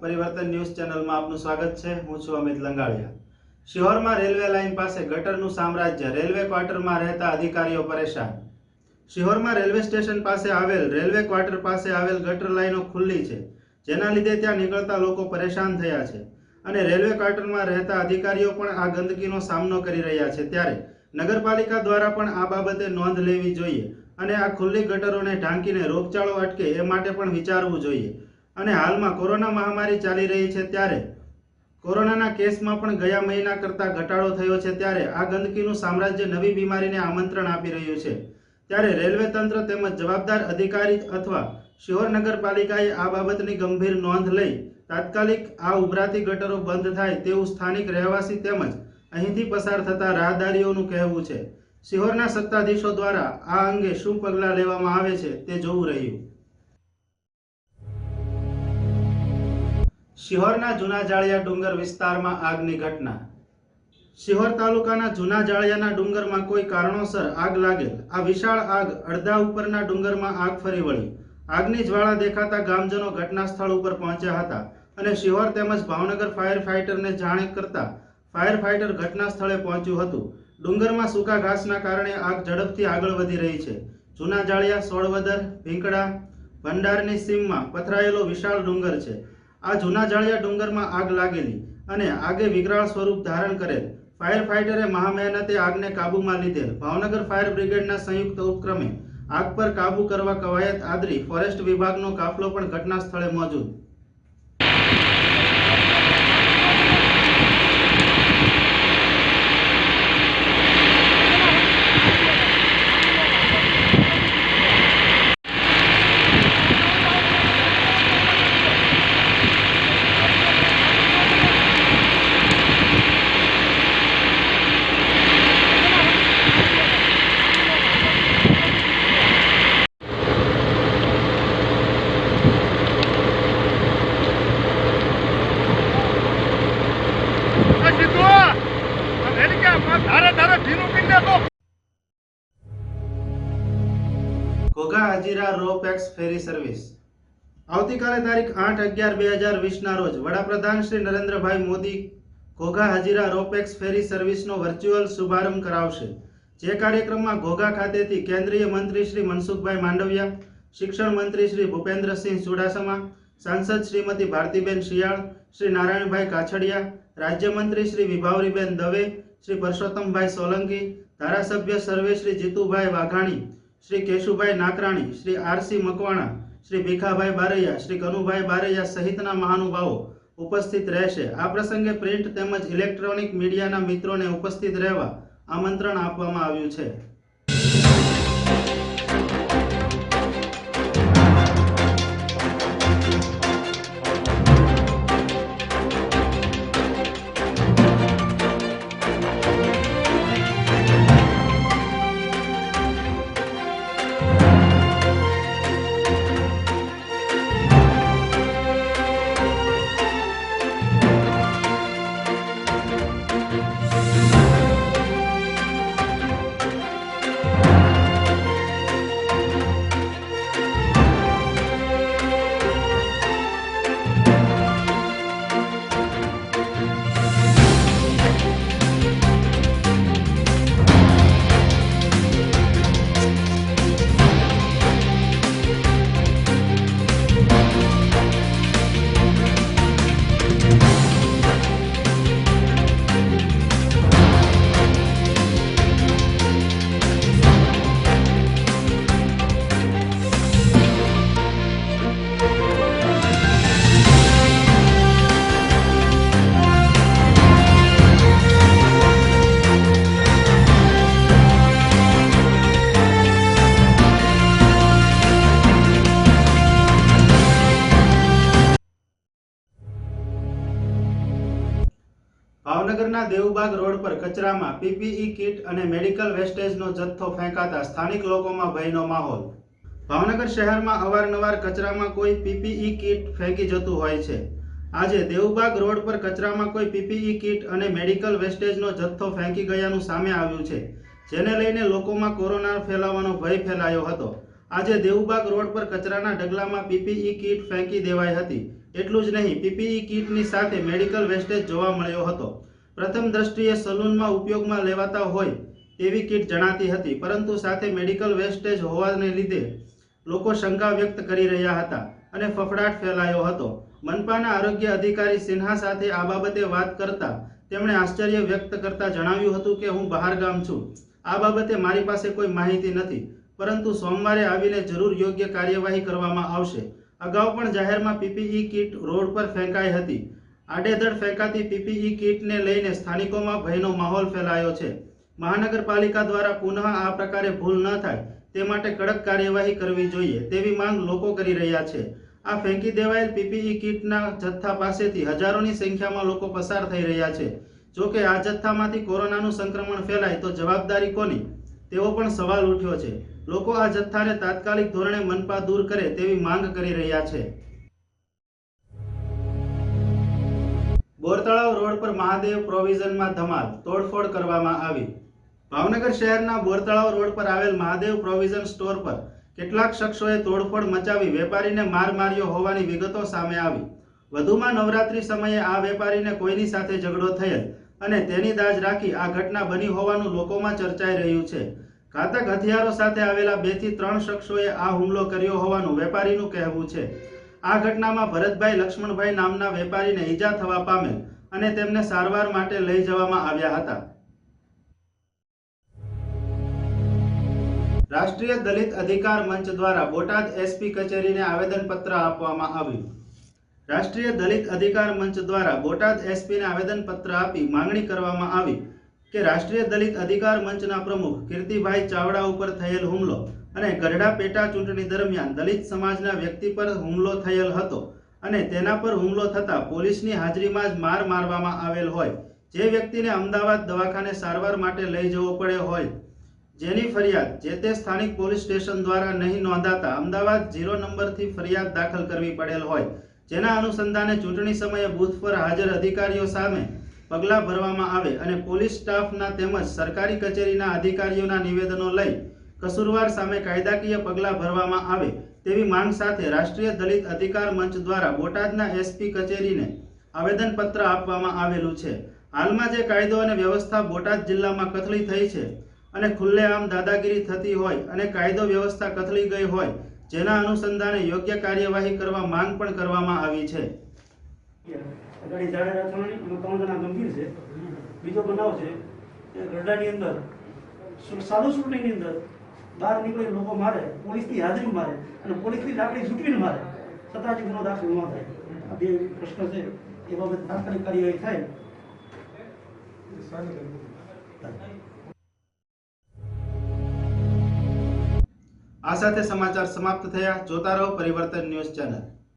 પરિવર્તન ન્યૂઝ ચેનલમાં આપનું સ્વાગત છે. હું છું અમિત લંગાડિયા. શિહોરમાં રેલવે લાઇન પાસે ગટરનું સામ્રાજ્ય રેલવે ક્વાર્ટરમાં રહેતા અધિકારીઓ પરેશાન. શિહોરમાં રેલવે સ્ટેશન પાસે આવેલ રેલવે ક્વાર્ટર પાસે આવેલ ગટર લાઇનો ખુલ્લી છે, જેના લીધે ત્યાં નીકળતા લોકો પરેશાન થયા છે અને રેલવે ક્વાર્ટરમાં રહેતા અધિકારીઓ પણ આ ગંદકીનો સામનો કરી રહ્યા છે. ત્યારે નગરપાલિકા દ્વારા પણ આ બાબતે નોંધ લેવી જોઈએ અને આ ખુલ્લી ગટરોને ઢાંકીને રોગચાળો અટકે એ માટે પણ વિચારવું જોઈએ. અને હાલમાં કોરોના મહામારી ચાલી રહી છે ત્યારે. કોરોનાના કેસમાં પણ ગયા મહિના કરતાં ઘટાડો થયો છે ત્યારે આ ગંદકીનું સામ્રાજ્ય નવી બીમારીને આમંત્રણ આપી રહ્યું છે. ત્યારે રેલવે તંત્ર તેમજ જવાબદાર અધિકારી અથવા શિહોર નગરપાલિકાએ આ બાબતની ગંભીર નોંધ લઈ તાત્કાલિક આ ઉભરાતી ગટરો બંધ થાય તેવું સ્થાનિક રહેવાસી તેમજ અહીંથી પસાર થતા રાહદારીઓનું કહેવું છે. શિહોરના સત્તાધીશો દ્વારા આ અંગે શું પગલાં લેવામાં આવે છે તે જોવું રહ્યું. શિહોરના જૂના જાળિયા ડુંગર વિસ્તારમાં આગની ઘટના. શિહોર તાલુકાના જૂના જાળિયાના ડુંગરમાં કોઈ કારણોસર આગ લાગેલ આ વિશાળ આગ અડધા ઉપરના ડુંગરમાં આગ ફરી વળી. આગની જ્વાળા દેખાતા ગામજનો ઘટના સ્થળ ઉપર પહોંચ્યા હતા અને શિહોર તેમજ ભાવનગર ફાયર ફાઇટરને જાણ કરતા ફાયર ફાઇટર ઘટના સ્થળે પહોંચ્યું હતું. ડુંગરમાં સૂકા ઘાસના કારણે આગ ઝડપથી આગળ વધી રહી છે. જૂના જાળિયા સોળવદર, ભીંકડા, ભંડારની સીમમાં પથરાયેલો વિશાળ ડુંગર છે. આ જૂના જાળિયા ડુંગરમાં આગ લાગેલી અને આગે વિકરાળ સ્વરૂપ ધારણ કરેલ. ફાયર ફાઇટરે મહામહેનતે આગને કાબૂમાં લીધેલ. ભાવનગર ફાયર બ્રિગેડના સંયુક્ત ઉપક્રમે આગ પર કાબૂ કરવા કવાયત આદરી ફોરેસ્ટ વિભાગનો કાફલો પણ ઘટના સ્થળે મોજૂદ આ સીધો આ રેલિકા ધારે ધારે ભીનું પીને તો Ghogha Hazira ropax ferry service. આવતીકાલે તારીખ આઠ અગિયાર બે હજાર વીસના રોજ વડાપ્રધાન શ્રી નરેન્દ્રભાઈ મોદી ઘોઘા હજીરા રોપેક્સ ફેરી સર્વિસનો વર્ચ્યુઅલ શુભારંભ કરાવશે. જે કાર્યક્રમમાં ઘોઘા ખાતેથી કેન્દ્રીય મંત્રી શ્રી મનસુખભાઈ માંડવિયા, શિક્ષણ મંત્રી શ્રી ભૂપેન્દ્રસિંહ ચુડાસમા, સાંસદ શ્રીમતી ભારતીબેન શિયાળ, શ્રી નારાયણભાઈ કાછડિયા, રાજ્યમંત્રી શ્રી વિભાવરીબેન દવે, શ્રી પરસોત્તમભાઈ સોલંકી, ધારાસભ્ય સર્વે શ્રી જીતુભાઈ વાઘાણી શ્રી કેશુભાઈ નાકરાણી, શ્રી આરસી મકવાણા, શ્રી ભીખાભાઈ બારૈયા, શ્રી કનુભાઈ બારૈયા સહિતના મહાનુભાવો ઉપસ્થિત રહેશે. આ પ્રસંગે પ્રિન્ટ તેમજ ઇલેક્ટ્રોનિક મીડિયાના મિત્રોને ઉપસ્થિત રહેવા આમંત્રણ આપવામાં આવ્યું છે. ભાવનગરના દેવબાગ રોડ પર કચરામાં પીપીઈ કીટ અને મેડિકલ વેસ્ટેજનો જથ્થો ફેંકાતા સ્થાનિક લોકોમાં ભયનો માહોલ. ભાવનગર શહેરમાં અવારનવાર કચરામાં કોઈ પીપીઈ કીટ ફેંકી જતું હોય છે. આજે દેવબાગ રોડ પર કચરામાં કોઈ પીપીઈ કીટ અને મેડિકલ વેસ્ટેજનો જથ્થો ફેંકી ગયાનું સામે આવ્યું છે, જેને લઈને લોકોમાં કોરોના ફેલાવાનો ભય ફેલાયો હતો. આજે દેવબાગ રોડ પર કચરાના ઢગલામાં પીપીઈ કીટ ફેંકી દેવાઈ હતી. એટલું જ નહીં, પીપીઈ કીટની સાથે મેડિકલ વેસ્ટેજ જોવા મળ્યો હતો. પ્રથમ દ્રષ્ટિએ સલૂનમાં ઉપયોગમાં લેવાતા હોય તેવી કીટ જણાતી હતી, પરંતુ સાથે મેડિકલ વેસ્ટેજ હોવાને લીધે લોકો શંકા વ્યક્ત કરી રહ્યા હતા અને ફફડાટ ફેલાયો હતો. મનપાના આરોગ્ય અધિકારી સિન્હા સાથે આ બાબતે વાત કરતા તેમણે આશ્ચર્ય વ્યક્ત કરતા જણાવ્યું હતું કે, હું બહારગામ છું. આ બાબતે મારી પાસે કોઈ માહિતી નથી, પરંતુ સોમવારે આવીને જરૂર યોગ્ય કાર્યવાહી કરવામાં આવશે. અગાઉ પણ જાહેરમાં પીપીઈ કીટ રોડ પર ફેંકાઈ હતી. આડેધડ ફેંકાતી પીપીઈ કીટને લઈને સ્થાનિકોમાં ભયનો માહોલ ફેલાયો છે. મહાનગરપાલિકા દ્વારા પુનઃ આ પ્રકારે ભૂલ ન થાય, તે માટે કડક કાર્યવાહી કરવી જોઈએ તેવી માંગ લોકો કરી રહ્યા છે. આ ફેંકી દેવાયેલ પીપીઈ કીટના જથ્થા પાસેથી હજારોની સંખ્યામાં લોકો પસાર થઈ રહ્યા છે. જો કે આ જથ્થામાંથી કોરોનાનું સંક્રમણ ફેલાય તો જવાબદારી કોની? તેવો પણ સવાલ ઉઠ્યો છે. લોકો આ જથ્થાને તાત્કાલિક ધોરણે મનપા દૂર કરે તેવી માંગ કરી રહ્યા છે. રોડ મહાદેવ પ્રોવિઝનમાં ધમાલ, તોડફોડ કરવામાં આવી. ભાવનગર શહેરના બોરતળાવ રોડ પર આવેલ મહાદેવ પ્રોવિઝન સ્ટોર પર કેટલાક શખ્સોએ તોડફોડ મચાવી વેપારીને માર માર્યો હોવાની વિગતો સામે આવી. વધુમાં નવરાત્રી સમયે આ વેપારીને કોઈની સાથે ઝઘડો થયેલ અને તેની દાજ રાખી આ ઘટના બની હોવાનું લોકોમાં ચર્ચાઈ રહ્યું છે. ઘાતક હથિયારો સાથે આવેલા બેથી ત્રણ શખ્સોએ આ હુમલો કર્યો હોવાનું વેપારીનું કહેવું છે. આ ઘટનામાં ભરતભાઈ લક્ષ્મણભાઈ નામના વેપારીને ઈજા થવા પામેલ અને તેમને સારવાર માટે લઈ જવામાં આવ્યા હતા. રાષ્ટ્રીય દલિત અધિકાર મંચ દ્વારા બોટાદ એસપી કચેરીને આવેદનપત્ર આપવામાં આવ્યું. રાષ્ટ્રીય દલિત અધિકાર મંચ દ્વારા બોટાદ એસપીને આવેદનપત્ર આપી માંગણી કરવામાં આવી કે રાષ્ટ્રીય દલિત અધિકાર મંચના પ્રમુખ કીર્તિભાઈ ચાવડા ઉપર થયેલ હુમલો અને ગઢડા પેટા ચૂંટણી દરમિયાન દલિત સમાજના વ્યક્તિ પર હુમલો થયેલ હતો. અને તેના પર હુમલો થતાં પોલીસની હાજરીમાં જ માર મારવામાં આવેલ હોય, જે વ્યક્તિને અમદાવાદ દવાખાને સારવાર માટે લઈ જવો પડે હોય. જેની ફરિયાદ જે તે સ્થાનિક પોલીસ સ્ટેશન દ્વારા નહીં નોંધાતા અમદાવાદ ઝીરો નંબરથી ફરિયાદ દાખલ કરવી પડેલ હોય. જેના અનુસંધાને ચૂંટણી સમયે બૂથ પર હાજર અધિકારીઓ સામે પગલાં ભરવામાં આવે અને પોલીસ સ્ટાફના તેમજ સરકારી કચેરીના અધિકારીઓના નિવેદનો લઈ કસૂરવાર સામે કાયદાકીય પગલાં ભરવામાં આવે તેવી માંગ સાથે રાષ્ટ્રીય દલિત અધિકાર મંચ દ્વારા બોટાદના એસપી કચેરીને આવેદનપત્ર આપવામાં આવેલું છે. હાલમાં જે કાયદો અને વ્યવસ્થા બોટાદ જિલ્લામાં કથળી થઈ છે અને ખુલ્લેઆમ દાદાગીરી થતી હોય અને કાયદો વ્યવસ્થા કથળી ગઈ હોય, જેના અનુસંધાને યોગ્ય કાર્યવાહી કરવા માંગ પણ કરવામાં આવી છે. બીજો બનાવ છે ગરડાની અંદર સાદો સાદું અંદર બહાર નીકળી લોકો મારે, પોલીસની હાજરી મારે અને પોલીસની લાકડી ઝૂંટવીને મારે. છતાં જ ગુનો દાખલ ન થાય. આ બે પ્રશ્ન છે. એ બાબત તાત્કાલિક કાર્યવાહી થાય. આ સાથે સમાચાર સમાપ્ત થયા. જોતા રહો પરિવર્તન ન્યૂઝ ચેનલ.